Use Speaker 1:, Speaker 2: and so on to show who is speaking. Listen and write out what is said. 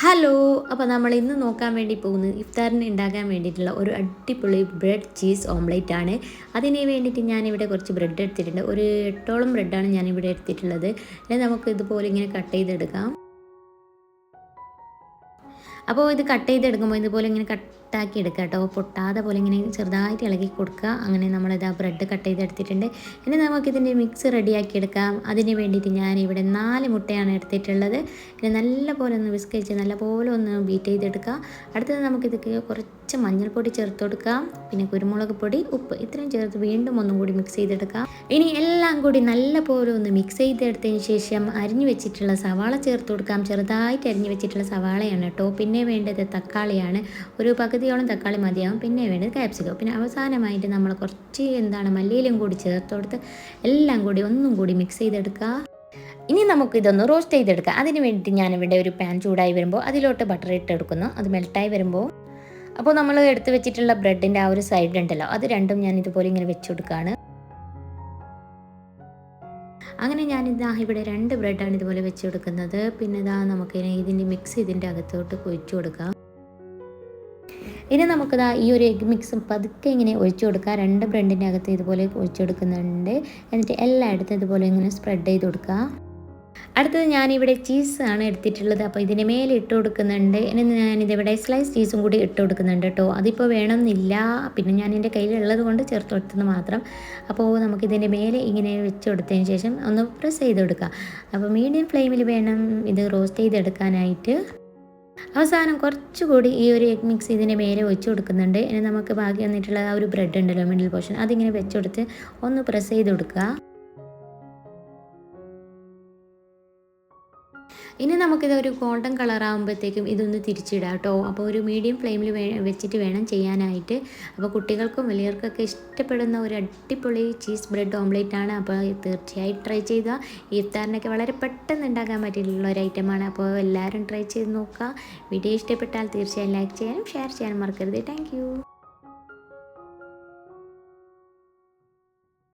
Speaker 1: Hello അപ്പോൾ നമ്മൾ ഇന്ന് നോക്കാൻ വേണ്ടി പോകുന്നത് ഇഫ്താറിന് ഉണ്ടാക്കാൻ വേണ്ടിയിട്ടുള്ള ഒരു അടിപൊളി ബ്രെഡ് ചീസ് ഓംലേറ്റ് ആണ്. അതിന് വേണ്ടിയിട്ട് ഞാനിവിടെ കുറച്ച് ബ്രെഡ് എടുത്തിട്ടുണ്ട്. ഒരു എട്ടോളം ബ്രെഡാണ് ഞാനിവിടെ എടുത്തിട്ടുള്ളത്. ഇനി നമുക്ക് ഇതുപോലെ ഇങ്ങനെ കട്ട് ചെയ്തെടുക്കാം. അപ്പോൾ ഇത് കട്ട് ചെയ്തെടുക്കുമ്പോൾ ഇതുപോലെ ഇങ്ങനെ കട്ടാക്കി എടുക്കുക കേട്ടോ. പൊട്ടാതെ പോലെ ഇങ്ങനെ ചെറുതായിട്ട് ഇളകി കൊടുക്കുക. അങ്ങനെ നമ്മളിത് ആ ബ്രെഡ് കട്ട് ചെയ്തെടുത്തിട്ടുണ്ട് ഇനി നമുക്കിതിന്റെ മിക്സ് റെഡിയാക്കി എടുക്കാം. അതിന് വേണ്ടിയിട്ട് ഞാൻ ഇവിടെ നാല് മുട്ടയാണ് എടുത്തിട്ടുള്ളത്. ഇനി നല്ലപോലെ ഒന്ന് വിസ്ക് വെച്ച് നല്ല പോലെ ഒന്ന് ബീറ്റ് ചെയ്തെടുക്കുക അടുത്തത് നമുക്കിതൊക്കെ കുറച്ച് മഞ്ഞൾപ്പൊടി ചേർത്ത് കൊടുക്കാം. പിന്നെ കുരുമുളക് പൊടി ഉപ്പ് ഇത്രയും ചേർത്ത് വീണ്ടും ഒന്നും കൂടി മിക്സ് ചെയ്തെടുക്കാം ഇനി എല്ലാം കൂടി നല്ലപോലെ ഒന്ന് മിക്സ് ചെയ്തെടുത്തതിന് ശേഷം അരിഞ്ഞു വെച്ചിട്ടുള്ള സവാള ചേർത്ത് കൊടുക്കാം. ചെറുതായിട്ട് അരിഞ്ഞു വെച്ചിട്ടുള്ള സവാളയാണ് കേട്ടോ. പിന്നെ വേണ്ടത് തക്കാളിയാണ്. ഒരു പകുതിയോളം തക്കാളി മതിയാവും. പിന്നെ വേണ്ടത് ക്യാപ്സിക്കം പിന്നെ അവസാനമായിട്ട് നമ്മൾ കുറച്ച് എന്താണ് മല്ലിയിലും കൂടി ചേർത്ത് കൊടുത്ത് എല്ലാം കൂടി ഒന്നും കൂടി മിക്സ് ചെയ്തെടുക്കുക. ഇനി നമുക്ക് ഇതൊന്ന് റോസ്റ്റ് ചെയ്തെടുക്കാം. അതിന് വേണ്ടിയിട്ട് ഞാനിവിടെ ഒരു പാൻ ചൂടായി വരുമ്പോൾ അതിലോട്ട് ബട്ടർ ഇട്ടെടുക്കുന്നു അത് മെൽട്ടായി വരുമ്പോൾ. അപ്പോൾ നമ്മൾ എടുത്ത് വെച്ചിട്ടുള്ള ബ്രെഡിന്റെ ആ ഒരു സൈഡ് ഉണ്ടല്ലോ അത് രണ്ടും ഞാൻ ഇതുപോലെ ഇങ്ങനെ വെച്ച് കൊടുക്കുകയാണ്. അങ്ങനെ ഞാനിതാ ഇവിടെ രണ്ട് ബ്രെഡാണ് ഇതുപോലെ വെച്ച് കൊടുക്കുന്നത്. പിന്നെ ഇതാ നമുക്ക് ഇതിന്റെ മിക്സ് ഇതിന്റെ അകത്തോട്ട് കുഴിച്ചു കൊടുക്കാം. ഇനി നമുക്കിതാ ഈ ഒരു എഗ് മിക്സും പതുക്കെ ഇങ്ങനെ ഒഴിച്ചു കൊടുക്കുക. രണ്ട് ബ്രെഡിന്റെ അകത്ത് ഇതുപോലെ ഒഴിച്ചു കൊടുക്കുന്നുണ്ട്. എന്നിട്ട് എല്ലായിടത്തും ഇതുപോലെ ഇങ്ങനെ സ്പ്രെഡ് ചെയ്ത് കൊടുക്കുക. അടുത്തത് ഞാനിവിടെ ആണ് എടുത്തിട്ടുള്ളത്. അപ്പോൾ ഇതിന് മേലെ ഇട്ട് കൊടുക്കുന്നുണ്ട്. ഇനി ഞാനിതിവിടെ സ്ലൈസ് ചീസും കൂടി ഇട്ട് കൊടുക്കുന്നുണ്ട് കേട്ടോ. അതിപ്പോൾ വേണമെന്നില്ല. പിന്നെ ഞാൻ എന്റെ കയ്യിലുള്ളത് കൊണ്ട് ചേർത്ത് കൊടുത്തത് മാത്രം. അപ്പോൾ നമുക്കിതിന്റെ മേലെ ഇങ്ങനെ വെച്ച് കൊടുത്തതിന് ശേഷം ഒന്ന് പ്രസ് ചെയ്ത് കൊടുക്കുക. അപ്പോൾ മീഡിയം ഫ്ലെയിമിൽ വേണം ഇത് റോസ്റ്റ് ചെയ്തെടുക്കാനായിട്ട്. അവസാനം കുറച്ചുകൂടി ഈ ഒരു എഗ് മിക്സ് ഇതിന്റെ മേലെ ഒഴിച്ചു കൊടുക്കുന്നുണ്ട്. ഇനി നമുക്ക് ബാക്കി വന്നിട്ടുള്ള ആ ഒരു ബ്രെഡ് ഉണ്ടല്ലോ മിഡിൽ പോർഷൻ അതിങ്ങനെ വെച്ചെടുത്ത് ഒന്ന് പ്രസ് ചെയ്ത് കൊടുക്കുക. ഇനി നമുക്കിത് ഒരു ഗോൾഡൻ കളർ ആകുമ്പോഴത്തേക്കും ഇതൊന്ന് തിരിച്ചിടാം കേട്ടോ. അപ്പോൾ ഒരു മീഡിയം ഫ്ലെയിമിൽ വെച്ചിട്ട് വേണം ചെയ്യാനായിട്ട്. അപ്പോൾ കുട്ടികൾക്കും വലിയവർക്കൊക്കെ ഇഷ്ടപ്പെടുന്ന ഒരു അടിപൊളി ചീസ് ബ്രെഡ് ഓംലേറ്റ് ആണ്. അപ്പോൾ തീർച്ചയായും ട്രൈ ചെയ്യുക ഇഫ്താറിനൊക്കെ വളരെ പെട്ടെന്ന് ഉണ്ടാക്കാൻ പറ്റിയിട്ടുള്ള ഒരു ഐറ്റമാണ് അപ്പോൾ എല്ലാവരും ട്രൈ ചെയ്ത് നോക്കുക. വീഡിയോ ഇഷ്ടപ്പെട്ടാൽ തീർച്ചയായും ലൈക്ക് ചെയ്യാനും ഷെയർ ചെയ്യാനും മറക്കരുത്. താങ്ക്